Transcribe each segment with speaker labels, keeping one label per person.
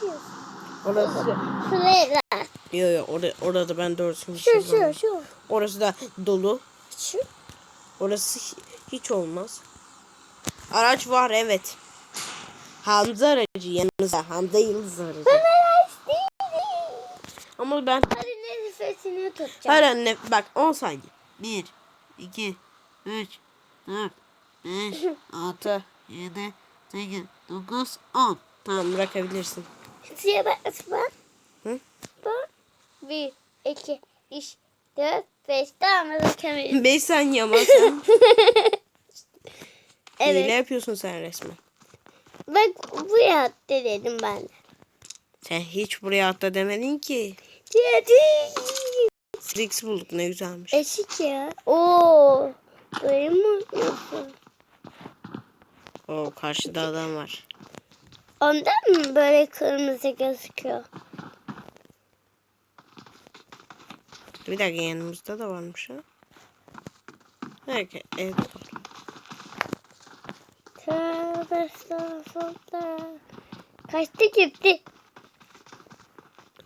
Speaker 1: Şu.
Speaker 2: Orası.
Speaker 1: Şuraya da.
Speaker 2: Yok yok orada, orada ben doğrusunu
Speaker 1: Şu şu şu.
Speaker 2: Orası da dolu.
Speaker 1: Şu.
Speaker 2: Orası hi- hiç olmaz. Araç var evet. Hamza aracı yanımızda. Hamza Yıldız aracı.
Speaker 1: Araç değilim.
Speaker 2: Ama ben
Speaker 1: Hadi nefesini tutacağım.
Speaker 2: her anne bak 10 saniye. 1 2 3 4 5 6 7 8 9 10 Tamam bırakabilirsin.
Speaker 1: Suya basma.
Speaker 2: Hı?
Speaker 1: Bak. Bir, iki, üç, dört, beş. Tamam bırakabilirim.
Speaker 2: 5 saniye ama sen
Speaker 1: Evet.
Speaker 2: hile yapıyorsun sen resmen.
Speaker 1: Bak bu ya dedim ben de.
Speaker 2: Sen hiç buraya atla demedin ki.
Speaker 1: Dedi.
Speaker 2: Strix bulduk ne güzelmiş.
Speaker 1: Eşik ya. Oo. Böyle mi oynuyorsun?
Speaker 2: O karşıda adam var.
Speaker 1: Ondan mı böyle kırmızı gözüküyor?
Speaker 2: Bir dakika yanımızda da varmış ha. Evet, evet.
Speaker 1: Tövbe estağfurullah. Kaçtı gitti.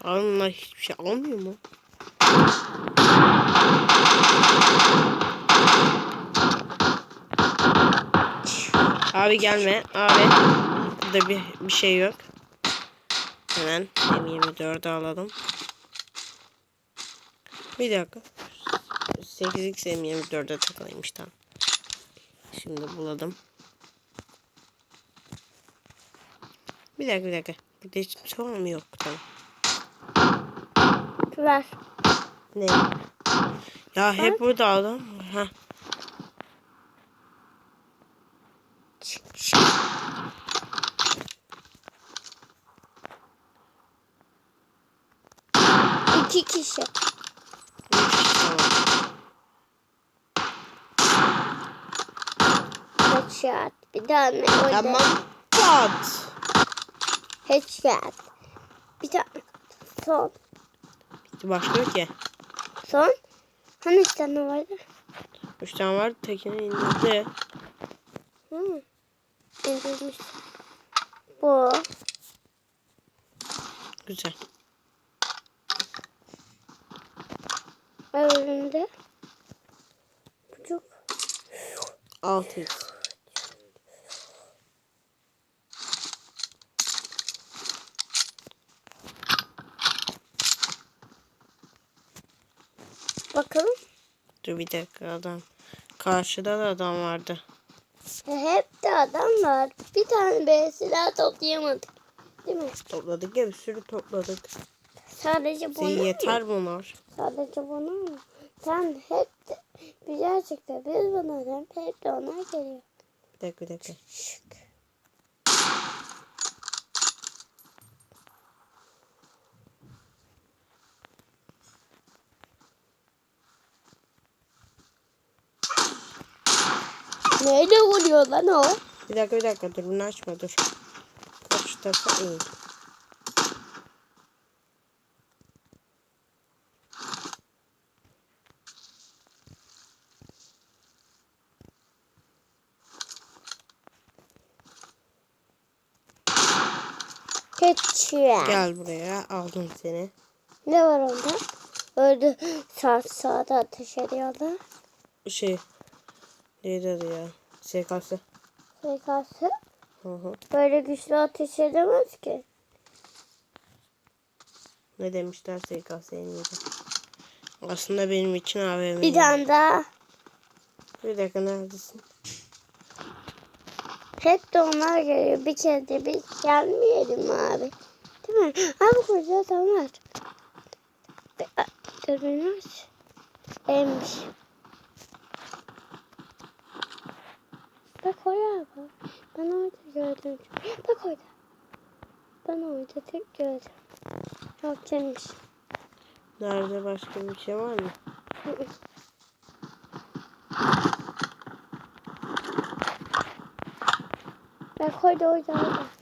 Speaker 2: Onlar hiçbir şey almıyor mu? Abi gelme. Abi. Burada bir, bir şey yok. Hemen M24'ü alalım. Bir dakika. 8x M24'e takılıymış tamam. Şimdi buladım. Bir dakika bir dakika. Burada hiç sorun mu yok? Tamam. Ne? Ya hep burada adam. Ha.
Speaker 1: İki kişi. Headshot. Bir tane orada.
Speaker 2: Tamam. Pat.
Speaker 1: Headshot. Bir tane. Son.
Speaker 2: Başka yok ki.
Speaker 1: Son. Hani üç tane vardı?
Speaker 2: Üç tane var. Tekini indirdi.
Speaker 1: Hı. İndirmiş. Bu.
Speaker 2: Güzel.
Speaker 1: Önünde. Buçuk.
Speaker 2: 6x.
Speaker 1: Bakalım.
Speaker 2: Dur bir dakika adam. Karşıda da adam vardı.
Speaker 1: Hep de adam var. Bir tane be silah toplayamadık. Değil mi?
Speaker 2: Topladık ya bir sürü topladık.
Speaker 1: Sadece bunu
Speaker 2: Size
Speaker 1: mu?
Speaker 2: yeter bunlar.
Speaker 1: Sadece bunu mu? Sen hep de bir gerçekten biz bunlardan hep de ona geliyor.
Speaker 2: Bir dakika bir dakika.
Speaker 1: Şık. Neyle vuruyor lan o?
Speaker 2: Bir dakika bir dakika dur bunu açma dur. Karşı tarafa in.
Speaker 1: Keçiye.
Speaker 2: Gel buraya aldım seni.
Speaker 1: Ne var onda? Öldü. Sağ sağda ateş ediyorlar.
Speaker 2: Şey. Neydi adı ya? SKS.
Speaker 1: SKS
Speaker 2: Hı hı.
Speaker 1: böyle güçlü ateş edemez ki.
Speaker 2: Ne demişler SKS en iyiydi. Aslında benim için AVM.
Speaker 1: Bir tane daha.
Speaker 2: Bir dakika neredesin?
Speaker 1: Hep de onlar geliyor. Bir kere de biz gelmeyelim abi. Değil mi? Abi koca adam var. Beni aç. Emmiş. Bak oraya bak. Ben orada gördüm. Bak orada. Ben orada tek gördüm. Yok gelmiş.
Speaker 2: Nerede başka bir şey var mı?
Speaker 1: Bak orada orada orada.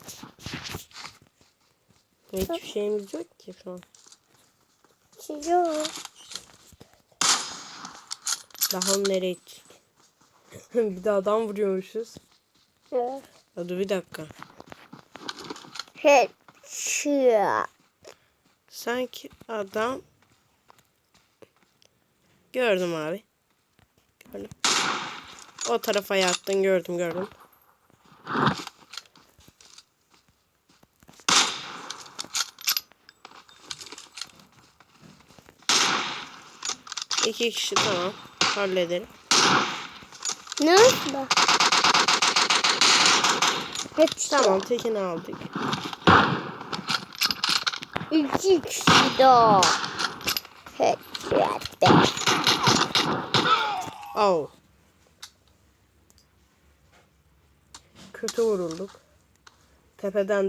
Speaker 2: Hiçbir şeyimiz yok ki şu an.
Speaker 1: Şey yok.
Speaker 2: Daha nereye gittik? bir de adam vuruyormuşuz.
Speaker 1: Evet.
Speaker 2: Dur bir dakika.
Speaker 1: Şu.
Speaker 2: Sanki adam gördüm abi. Gördüm. O tarafa yattın gördüm gördüm. İki kişi tamam. Hallederim.
Speaker 1: Nasıl? Hep
Speaker 2: Tamam tekini aldık.
Speaker 1: İki kişi daha. Hep yerde.
Speaker 2: Oh. Kötü vurulduk. Tepeden